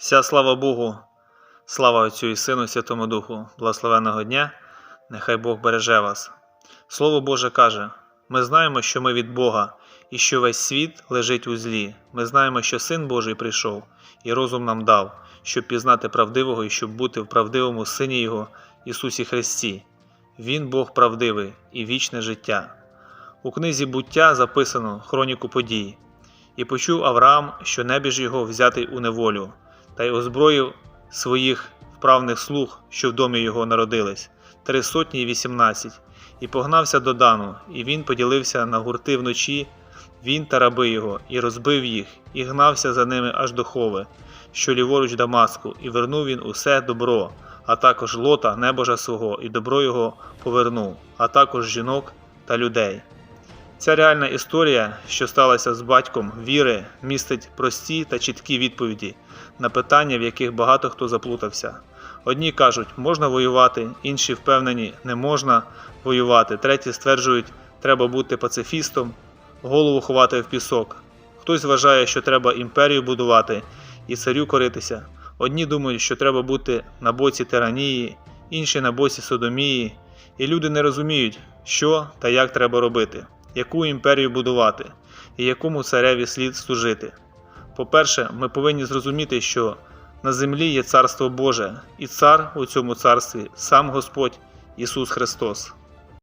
Вся слава Богу, слава Отцю і Сину, Святому Духу, благословенного дня, нехай Бог береже вас. Слово Боже каже: ми знаємо, що ми від Бога, і що весь світ лежить у злі. Ми знаємо, що Син Божий прийшов і розум нам дав, щоб пізнати правдивого і щоб бути в правдивому Сині Його, Ісусі Христі. Він Бог правдивий і вічне життя. У книзі буття записано хроніку подій. І почув Авраам, що небіж його взятий у неволю, та й озброїв своїх вправних слуг, що в домі його народились, три сотні й вісімнадцять, і погнався до Дану, і він поділився на гурти вночі, він та раби його, і розбив їх, і гнався за ними аж до Хови, що ліворуч Дамаску, і вернув він усе добро, а також лота небожа свого, і добро його повернув, а також жінок та людей. Ця реальна історія, що сталася з батьком віри, містить прості та чіткі відповіді на питання, в яких багато хто заплутався. Одні кажуть, можна воювати, інші впевнені, не можна воювати, треті стверджують, треба бути пацифістом, голову ховати в пісок. Хтось вважає, що треба імперію будувати і царю коритися. Одні думають, що треба бути на боці тиранії, інші на боці содомії, і люди не розуміють, що та як треба робити яку імперію будувати і якому цареві слід служити. По-перше, ми повинні зрозуміти, що на землі є Царство Боже, і цар у цьому царстві сам Господь Ісус Христос.